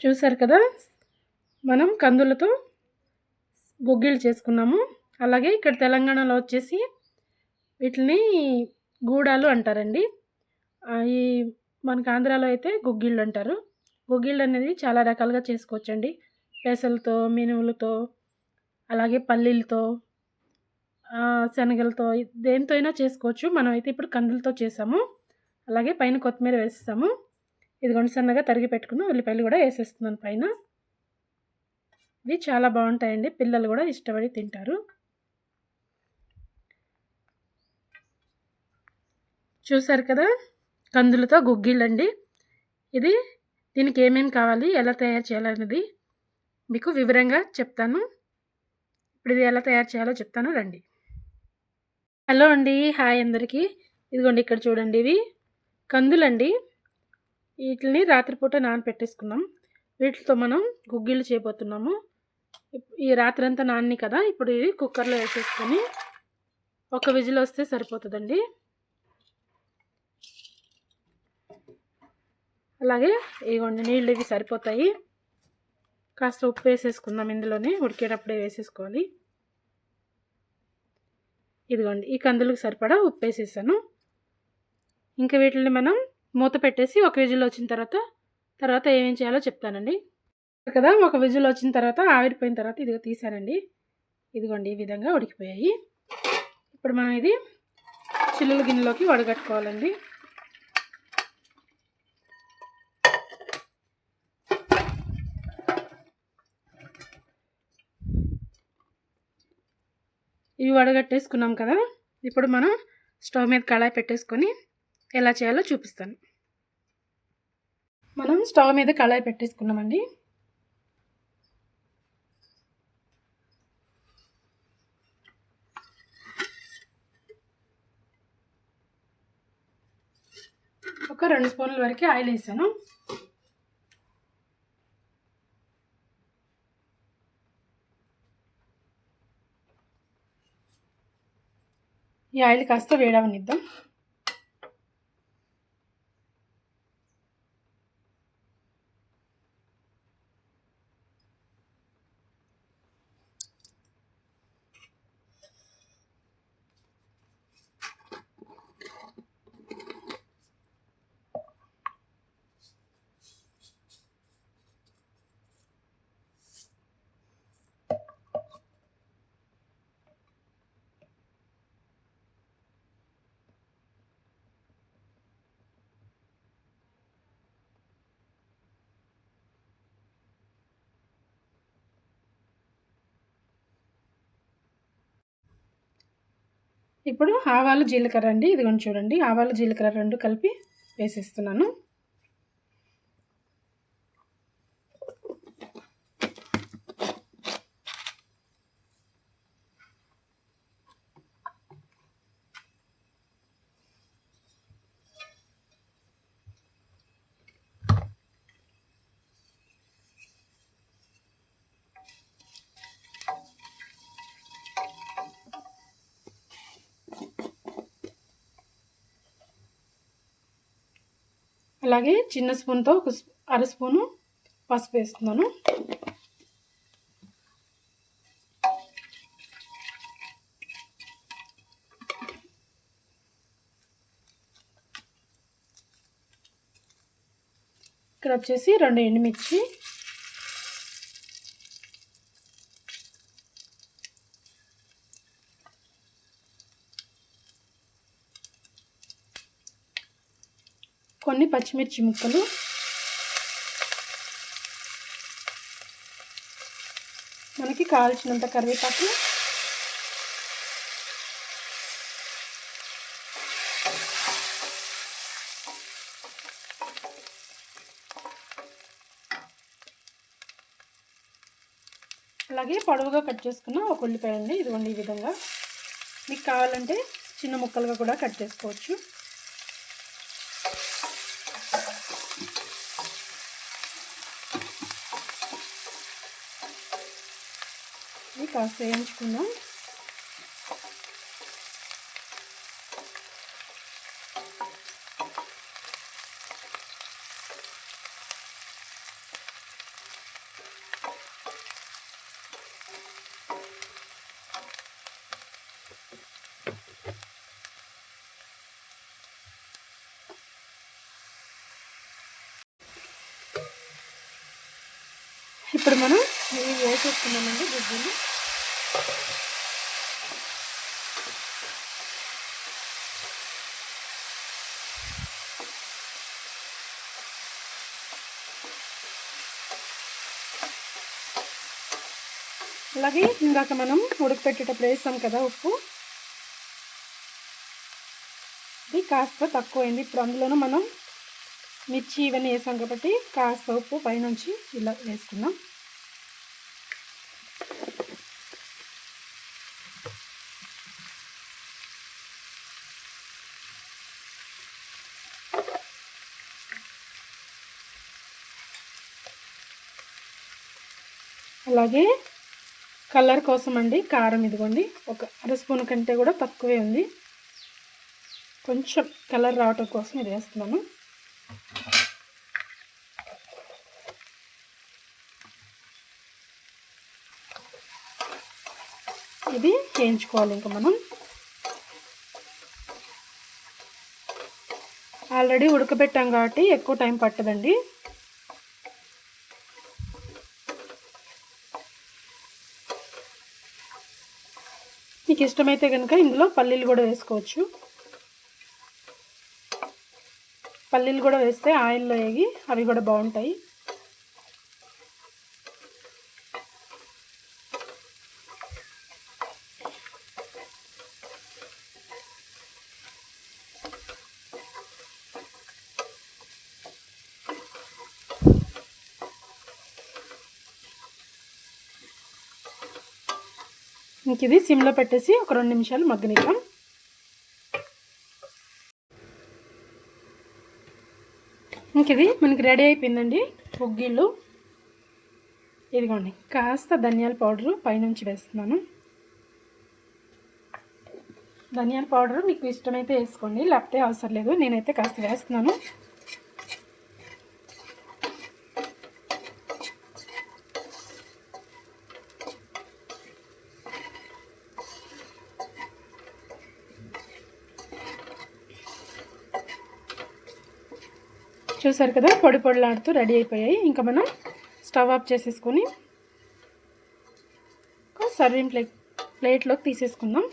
చూసారు కదా? మనం కందులతో గుగ్గిళ్ళు చేసుకున్నాము. అలాగే ఇక్కడ తెలంగాణలో వచ్చేసి వీటిని గూడాలు అంటారండి. ఈ మనకు ఆంధ్రాలో అయితే గుగ్గిళ్ళు అంటారు. గుగ్గిళ్ళు అనేది చాలా రకాలుగా చేసుకోవచ్చండి. పెసలతో మినుములతో అలాగే పల్లీలతో శనగలతో దేంతో అయినా చేసుకోవచ్చు. మనం అయితే ఇప్పుడు కందులతో చేసాము. అలాగే పైన కొత్తిమీర వేస్తాము. ఇదిగోండి సన్నగా తరిగి పెట్టుకుని ఉల్లిపాయలు కూడా వేసేస్తున్నాను పైన. ఇవి చాలా బాగుంటాయండి పిల్లలు కూడా ఇష్టపడి తింటారు. చూసారు కదా కందులతో గుగ్గిళ్ళండి. ఇది దీనికి ఏమేమి కావాలి ఎలా తయారు చేయాలనేది మీకు వివరంగా చెప్తాను. ఇప్పుడు ఇది ఎలా తయారు చేయాలో చెప్తాను రండి. హలో అండి హాయ్ అందరికీ. ఇదిగోండి ఇక్కడ చూడండి ఇవి. కందులండి. వీటిని రాత్రిపూట నానపెట్టేసుకున్నాం. వీటితో మనం గుగ్గిళ్ళు చేయబోతున్నాము. ఈ రాత్రి అంతా నాన్ని కదా ఇప్పుడు ఇది కుక్కర్లో వేసేసుకొని ఒక విజిల్ వస్తే సరిపోతుందండి. అలాగే ఇవ్వండి నీళ్ళు ఇవి సరిపోతాయి. కాస్త ఉప్పు వేసేసుకుందాం ఇందులోనే ఉడికేటప్పుడే వేసేసుకోవాలి. ఇదిగోండి ఈ కందులకు సరిపడా ఉప్పు వేసేసాను. ఇంకా వీటిని మనం మూత పెట్టేసి ఒక విజిల్ వచ్చిన తర్వాత తర్వాత ఏమేం చేయాలో చెప్తానండి. కదా ఒక విజిల్ వచ్చిన తర్వాత ఆవిరిపోయిన తర్వాత ఇదిగో తీసానండి ఇదిగోండి ఈ విధంగా ఉడికిపోయాయి. ఇప్పుడు మనం ఇది చిల్లుల గిన్నెలోకి వడగట్టుకోవాలండి. ఇవి వడగట్టేసుకున్నాం కదా ఇప్పుడు మనం స్టవ్ మీద కళాయి పెట్టేసుకొని ఎలా చేయాలో చూపిస్తాను. మనం స్టవ్ మీద కళాయి పెట్టేసుకున్నామండి. ఒక రెండు స్పూన్ల వరకు ఆయిల్ వేసాను. ఈ ఆయిల్ కాస్త వేడవనిద్దాం. ఇప్పుడు ఆవాలు జీలకర్ర అండి. ఇదిగోండి చూడండి. ఆవాలు జీలకర్ర రెండు కలిపి వేసేస్తున్నాను. అలాగే చిన్న స్పూన్తో ఒక అర స్పూను పసుపు వేస్తున్నాను. ఇక్కడ వచ్చేసి రెండు ఎండుమిర్చి కొన్ని పచ్చిమిర్చి ముక్కలు. మనకి కావాల్సినంత కరివేపాకు. అలాగే పొడవుగా కట్ చేసుకున్న ఒక ఉల్లిపాయ అండి ఇదిగోండి ఈ విధంగా. మీకు కావాలంటే చిన్న ముక్కలుగా కూడా కట్ చేసుకోవచ్చు. కాస్త వేయించుకుందాం ఇప్పుడు మనం ఇవి వేసేస్తున్నామండి గుడ్డుని అలాగే ఇందాక మనం ఉడకపెట్టేటప్పుడు వేసాం కదా ఉప్పు. ఇది కాస్త తక్కువైంది. ఇప్పుడు అందులోనూ మనం మిర్చి ఇవన్నీ వేసాం కాబట్టి కాస్త ఉప్పు పైనుంచి ఇలా వేసుకుందాం. అలాగే కలర్ కోసం అండి కారం ఇదిగోండి. ఒక అర స్పూన్ కంటే కూడా తక్కువే ఉంది. కొంచెం కలర్ రావటం కోసం ఇది వేస్తున్నాను. ఇది చేయించుకోవాలి ఇంకా మనం. ఆల్రెడీ ఉడకబెట్టాం కాబట్టి ఎక్కువ టైం పట్టదండి. మీకు ఇష్టమైతే కనుక ఇందులో పల్లీలు కూడా వేసుకోవచ్చు. పల్లీలు కూడా వేస్తే ఆయిల్లో వేగి అవి కూడా బాగుంటాయి. ఇంక ఇది సిమ్లో పెట్టేసి ఒక రెండు నిమిషాలు మగ్గనిద్దాం. ఇంక ఇది మనకి రెడీ అయిపోయిందండి ఉగ్గిళ్ళు ఇదిగోండి కాస్త ధనియాల పౌడరు పైనుంచి వేస్తున్నాను. ధనియాల పౌడర్ మీకు ఇష్టమైతే వేసుకోండి లేకపోతే అవసరం లేదు నేనైతే కాస్త వేస్తున్నాను. చూసారు కదా పొడి పొడిలాడుతూ రెడీ అయిపోయాయి. ఇంకా మనం స్టవ్ ఆఫ్ చేసేసుకొని సర్వింగ్ ప్లేట్ ప్లేట్లోకి తీసేసుకుందాం.